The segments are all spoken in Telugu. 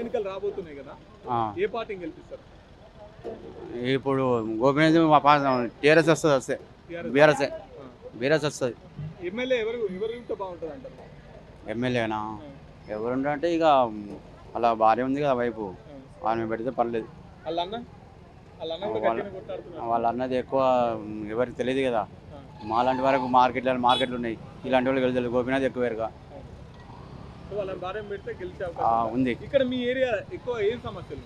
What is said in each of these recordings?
ఎన్నికలు రాబోతున్నాయి కదా. ఏ పార్టీని గెలిపిస్తారు? ఇప్పుడు గోపినాథ్ మా టీఆర్ఎస్ వస్తుంది వస్తే? బీఆర్ఎస్. బీఆర్ఎస్ వస్తుంది. ఎమ్మెల్యే ఎవరు ఎవరు ఉంటే బాగుంటుంది అంటారు? ఎమ్మెల్యేనా ఎవరుంటే అంటే ఇక అలా భార్య ఉంది కదా వైపు. ఆమె పెడితే పర్లేదు. వాళ్ళ అన్నది ఎక్కువ ఎవరికి తెలియదు కదా. మాలాంటి వరకు మార్కెట్లు మార్కెట్లు ఉన్నాయి ఇలాంటి వాళ్ళు వెళ్తారు గోపినాథ్ ఎక్కువ వేరుగా సో వాళ్ళ భార్య పెడితే గెలిచే ఆ, అవకాశం ఉందా? ఇక్కడ మీ ఏరియా ఎక్కువ ఏం సమస్యలు?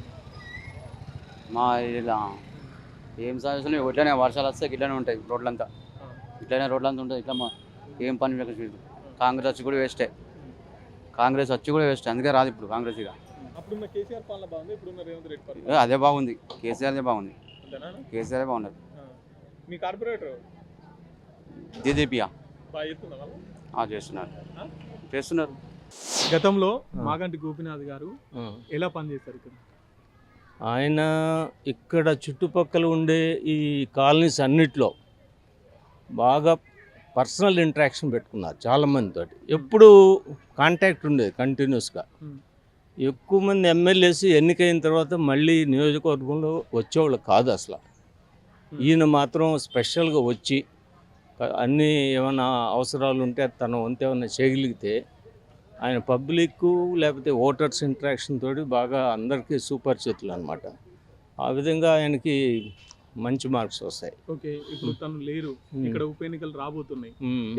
మా ఇలా ఏం సమస్యలు ఇట్లనే వర్షాలు వస్తే ఇట్లనే ఉంటాయి రోడ్లంతా. ఇట్లనే రోడ్లంతా ఉంటుంది ఇట్లా మా ఏం పని. కాంగ్రెస్ వచ్చి కూడా వేస్టే. కాంగ్రెస్ వచ్చి కూడా వేస్ట్. అందుకే రాదు ఇప్పుడు కాంగ్రెస్ ఇక. అదే బాగుంది. కేసీఆర్దే బాగుంది. కేసీఆర్ బాగున్నది ఆ. మీ కార్పొరేటర్? వాళ్ళు? చేస్తున్నారు? చేస్తున్నారు. గతంలో. మాగంటి గోపినాథ్ గారు ఎలా పనిచేశారు ఇక్కడ? ఆయన ఇక్కడ చుట్టుపక్కల ఉండే ఈ కాలనీస్ అన్నిట్లో బాగా పర్సనల్ ఇంటరాక్షన్ పెట్టుకున్నారు చాలామందితో ఎప్పుడు కాంటాక్ట్ ఉండేది కంటిన్యూస్గా. ఎక్కువ మంది ఎమ్మెల్యేస్ ఎన్నికైన తర్వాత మళ్ళీ నియోజకవర్గంలో వచ్చేవాళ్ళు కాదు అసలు. ఈయన మాత్రం స్పెషల్గా వచ్చి అన్ని ఏమైనా అవసరాలు ఉంటే తన వంతు ఏమైనా చేయగలిగితే ఆయన పబ్లిక్ లేకపోతే ఓటర్స్ ఇంటరాక్షన్ తోటి బాగా అందరికీ సుపరిచితులు అనమాట ఆ విధంగా ఆయనకి మంచి మార్క్స్ వస్తాయి. ఓకే ఇప్పుడు తను లేరు. ఇక్కడ ఉప ఎన్నికలు రాబోతున్నాయి.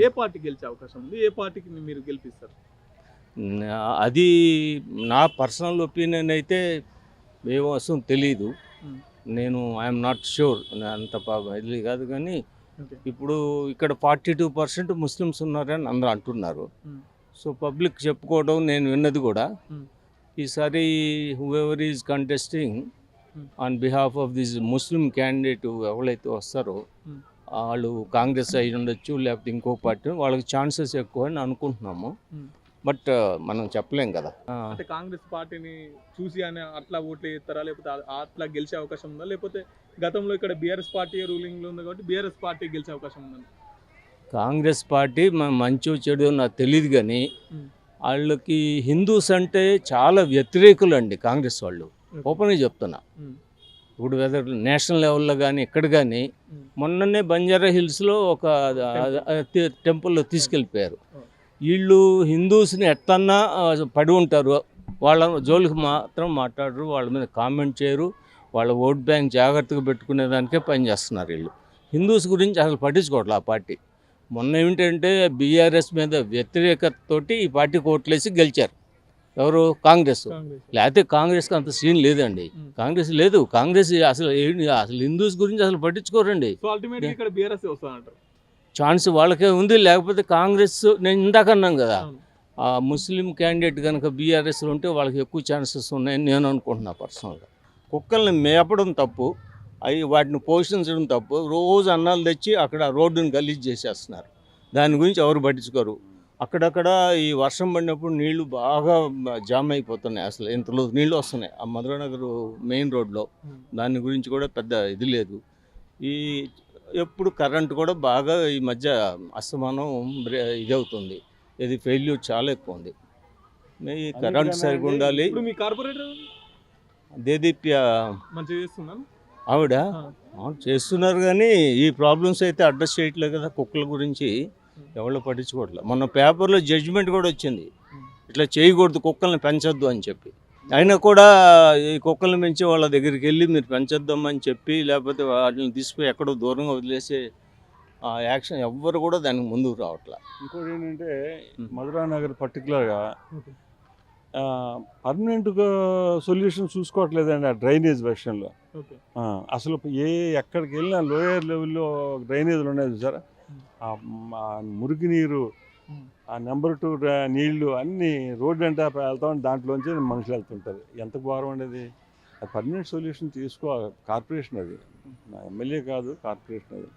ఏ పార్టీ గెలిచే అవకాశం ఉంది? ఏ పార్టీకి మీరు గెలిపిస్తారు? అది నా పర్సనల్ ఒపీనియన్ అయితే ఏమో అసలు తెలీదు. నేను ఐఎమ్ నాట్ షూర్ అంత ఇది కాదు కానీ ఇప్పుడు ఇక్కడ ఫార్టీ టూ పర్సెంట్ ముస్లిమ్స్ ఉన్నారని అందరూ అంటున్నారు. సో పబ్లిక్ చెప్పుకోవడం నేను విన్నది కూడా Hmm. ఈసారి whoever is contesting. On behalf of this Muslim candidate ఎవరైతే వస్తారో Hmm. వాళ్ళు కాంగ్రెస్ అయి ఉండొచ్చు లేకపోతే ఇంకో పార్టీ వాళ్ళకి ఛాన్సెస్ ఎక్కువ అని అనుకుంటున్నాము Hmm. బట్ మనం చెప్పలేం కదా అంటే కాంగ్రెస్ పార్టీని చూసి ఆయన అట్లా ఓట్లు వేస్తారా లేకపోతే అట్లా గెలిచే అవకాశం ఉందా లేకపోతే గతంలో ఇక్కడ బీఆర్ఎస్ పార్టీ రూలింగ్లో ఉంది కాబట్టి బీఆర్ఎస్ పార్టీ గెలిచే అవకాశం ఉందా కాంగ్రెస్ పార్టీ మంచో చెడు నాకు తెలియదు కానీ. వాళ్ళకి హిందూస్ అంటే చాలా వ్యతిరేకులు అండి కాంగ్రెస్ వాళ్ళు. ఓపెన్గా చెప్తున్నా. ఇప్పుడు వెదర్ నేషనల్ లెవెల్లో కానీ ఇక్కడ కానీ. మొన్ననే బంజారా హిల్స్లో ఒక టెంపుల్లో తీసుకెళ్ళిపోయారు. వీళ్ళు హిందూస్ని ఎట్టన్నా పడి ఉంటారు. వాళ్ళ జోలికి మాత్రం మాట్లాడరు వాళ్ళ మీద కామెంట్ చేయరు. వాళ్ళ ఓట్ బ్యాంక్ జాగ్రత్తగా పెట్టుకునే దానికే పనిచేస్తున్నారు వీళ్ళు. హిందూస్ గురించి అసలు పట్టించుకోవట్లే ఆ పార్టీ. మొన్న ఏమిటంటే బీఆర్ఎస్ మీద వ్యతిరేకతతోటి ఈ పార్టీకి ఓట్లేసి గెలిచారు. ఎవరు? కాంగ్రెస్. కాంగ్రెస్. లేకపోతే కాంగ్రెస్కి అంత సీన్ లేదండి. కాంగ్రెస్ లేదు. కాంగ్రెస్ అసలు అసలు హిందూస్ గురించి అసలు పట్టించుకోరండి. సో అల్టిమేట్ ఇక్కడ బీఆర్ఎస్ వస్తానంటారు. ఛాన్స్ వాళ్ళకే ఉంది. లేకపోతే కాంగ్రెస్ నేను ఇందాక అన్నాను కదా. ఆ ముస్లిం క్యాండిడేట్ కనుక బీఆర్ఎస్లో ఉంటే వాళ్ళకి ఎక్కువ ఛాన్సెస్ ఉన్నాయని నేను అనుకుంటున్నా పర్సనల్గా కుక్కల్ని మేపడం తప్పు. అవి వాటిని పోషించడం తప్పు. రోజు అన్నాలు తెచ్చి అక్కడ రోడ్డుని గలీజ్ చేసేస్తున్నారు. దాని గురించి ఎవరు పట్టించుకోరు. అక్కడక్కడ ఈ వర్షం పడినప్పుడు నీళ్ళు బాగా జామ్ అయిపోతున్నాయి అసలు. ఇంతలో నీళ్ళు వస్తున్నాయి. ఆ మధురానగర్ మెయిన్ రోడ్లో. దాని గురించి కూడా పెద్ద ఇది లేదు. ఈ ఎప్పుడు కరెంట్ కూడా బాగా ఈ మధ్య అస్తమానం ఇది అవుతుంది ఇది ఫెయిల్యూర్ చాలా ఎక్కువ ఉంది. ఈ కరెంట్ సరిగా ఉండాలి. దేదీప్య మంచిగా చేస్తున్నాను ఆవిడ? చేస్తున్నారు కానీ ఈ ప్రాబ్లమ్స్ అయితే అడ్రస్ చేయట్లేదు కదా కుక్కల గురించి. ఎవరు పట్టించుకోవట్లేదు మొన్న పేపర్లో జడ్జిమెంట్ కూడా వచ్చింది. ఇట్లా చేయకూడదు కుక్కల్ని పెంచొద్దు అని చెప్పి. అయినా కూడా ఈ కుక్కల్ని పెంచి వాళ్ళ దగ్గరికి వెళ్ళి మీరు పెంచొద్దామని చెప్పి లేకపోతే వాటిని తీసుకుపోయి ఎక్కడో దూరంగా వదిలేసి ఆ యాక్షన్ ఎవ్వరు కూడా దానికి ముందుకు రావట్లే. ఇంకోటి ఏంటంటే. మధురా నగర్ పర్టికులర్గా పర్మనెంట్గా సొల్యూషన్ చూసుకోవట్లేదండి ఆ డ్రైనేజ్ విషయంలో అసలు ఏ ఎక్కడికి వెళ్ళినా లోయర్ లెవెల్లో డ్రైనేజీలు ఉన్నాయి ఆ మురికి నీరు. ఆ నెంబర్ టూ నీళ్ళు అన్నీ రోడ్డు అంటే వెళ్తా ఉంటే దాంట్లోంచి మనుషులు వెళ్తుంటారు. ఎంత ఘోరం ఉండేది? అది పర్మనెంట్ సొల్యూషన్ తీసుకో కార్పొరేషన్ అది. ఎమ్మెల్యే కాదు కార్పొరేషన్ అది.